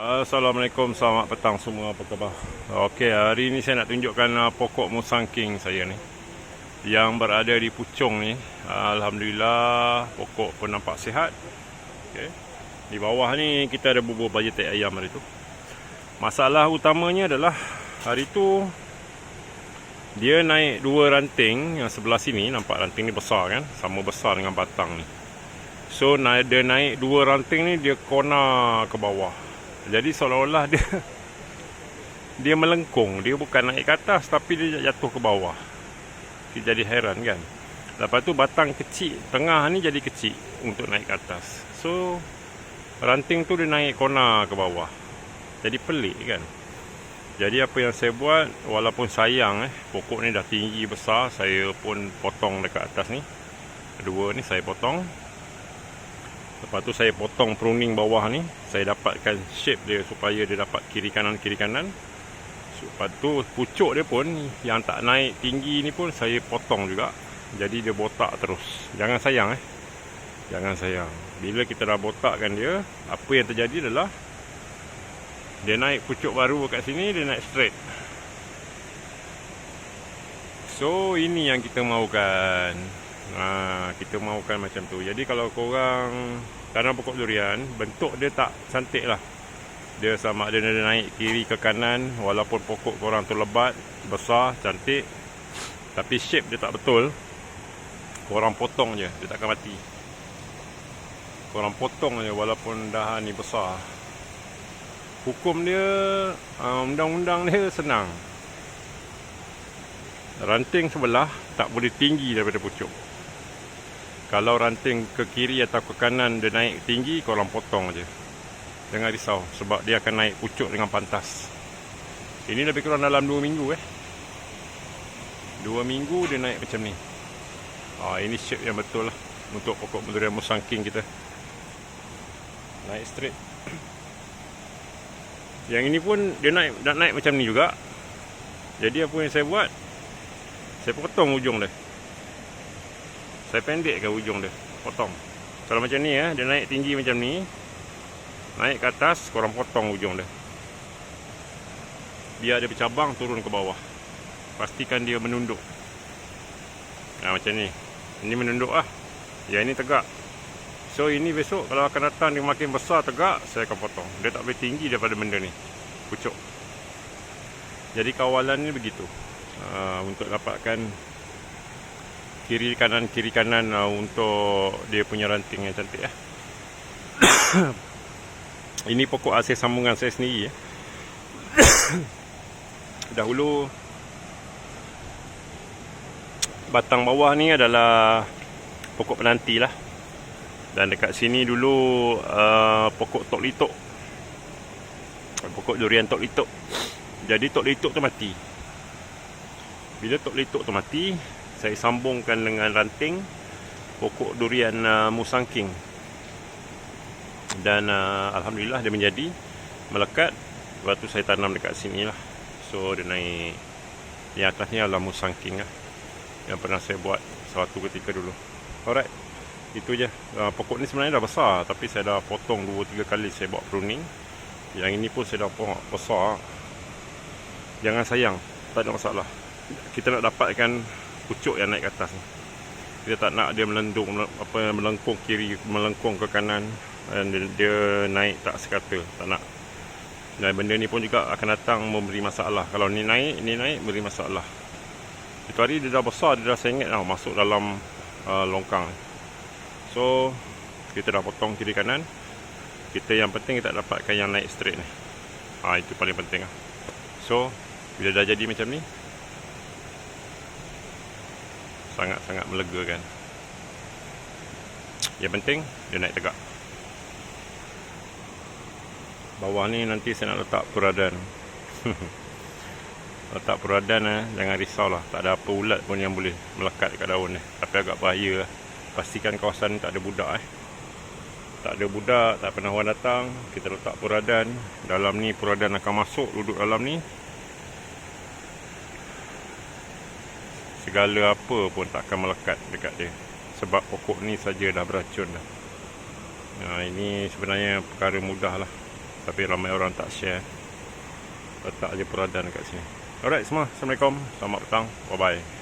Assalamualaikum, selamat petang semua, apa khabar? Okey, hari ni saya nak tunjukkan uh, pokok musang king saya ni. Yang berada di pucung ni. Alhamdulillah, pokok pun nampak sihat. Okey. Di bawah ni kita ada bubur tek ayam hari tu. Masalah utamanya adalah Hari tu Dia naik dua ranting. Yang sebelah sini, nampak ranting ni besar kan? Sama besar dengan batang ni. So, dia naik dua ranting ni Dia kona ke bawah jadi seolah-olah dia dia melengkung, dia bukan naik ke atas tapi dia jatuh ke bawah. Kita jadi heran kan. Lepas tu batang kecil tengah ni jadi kecil untuk naik ke atas. So ranting tu dia naik kona ke bawah. Jadi pelik kan. Jadi apa yang saya buat walaupun sayang eh pokok ni dah tinggi besar saya pun potong dekat atas ni. Dua ni saya potong Lepas tu saya potong pruning bawah ni Saya dapatkan shape dia supaya dia dapat kiri kanan kiri kanan. Lepas tu pucuk dia pun Yang tak naik tinggi ni pun saya potong juga. Jadi dia botak terus. Jangan sayang eh. Jangan sayang. Bila kita dah botakkan dia Apa yang terjadi adalah Dia naik pucuk baru kat sini Dia naik straight. So ini yang kita mahukan Ha, kita mahukan macam tu. Jadi kalau korang tanam pokok durian, bentuk dia tak cantik lah. Dia sama ada dia naik kiri ke kanan walaupun pokok korang tu lebat, besar, cantik. Tapi shape dia tak betul. Korang potong je, dia takkan mati. Korang potong je walaupun dahan ni besar. Hukum dia, uh, undang-undang dia senang. Ranting sebelah tak boleh tinggi daripada pucuk. Kalau ranting ke kiri atau ke kanan dia naik tinggi, korang potong aja. Jangan risau sebab dia akan naik pucuk dengan pantas. Ini lebih kurang dalam 2 minggu eh. 2 minggu dia naik macam ni. Ha, ini shape yang betul lah untuk pokok durian musang king kita. Naik straight. Yang ini pun dia naik nak naik macam ni juga. Jadi apa yang saya buat? Saya potong ujung dia. Saya pendekkan ujung dia? Potong. Kalau macam ni ya, Dia naik tinggi macam ni Naik ke atas Korang potong ujung dia. Biar dia bercabang Turun ke bawah. Pastikan dia menunduk. Nah macam ni. Ini menunduk lah Ya ini tegak. So ini besok Kalau akan datang dia makin besar tegak Saya akan potong. Dia tak boleh tinggi daripada benda ni. Pucuk. Jadi kawalan ni begitu. Uh, Untuk dapatkan kiri kanan kiri kanan uh, untuk dia punya ranting yang cantik ya. Ini pokok hasil sambungan saya sendiri ya. Dahulu batang bawah ni adalah pokok penanti lah. Dan dekat sini dulu uh, pokok tok litok. Pokok durian tok litok. Jadi tok litok tu mati. Bila tok litok tu mati, saya sambungkan dengan ranting pokok durian uh, musang king dan uh, alhamdulillah dia menjadi melekat. Lepas tu saya tanam dekat sini lah. So dia naik di atasnya adalah musang king lah. Yang pernah saya buat satu ketika dulu. Alright. Itu je. Uh, pokok ni sebenarnya dah besar. Tapi saya dah potong 2-3 kali saya buat pruning. Yang ini pun saya dah potong besar jangan sayang. Tak ada masalah. Kita nak dapatkan pucuk yang naik ke atas ni. Kita tak nak dia melendung apa melengkung kiri melengkung ke kanan dan dia, dia naik tak sekata, tak nak. Dan benda ni pun juga akan datang memberi masalah. Kalau ni naik, ni naik beri masalah. Itu hari dia dah besar, dia dah sengit dah masuk dalam uh, longkang. So, kita dah potong kiri kanan. Kita yang penting kita dapatkan yang naik straight ni. Ha, itu paling penting lah. So, bila dah jadi macam ni, sangat-sangat melegakan. Yang penting dia naik tegak. Bawah ni nanti saya nak letak puradan. letak puradan eh, jangan risaulah. Tak ada apa ulat pun yang boleh melekat dekat daun ni. Tapi agak bahaya lah. Pastikan kawasan ni tak ada budak eh. Tak ada budak, tak pernah orang datang. Kita letak puradan. Dalam ni puradan akan masuk duduk dalam ni. Segala apa pun tak akan melekat dekat dia sebab pokok ni saja dah beracun dah nah, ini sebenarnya perkara mudah lah tapi ramai orang tak share. Letak je peradan kat sini. Alright semua, Assalamualaikum. Selamat petang. Bye bye.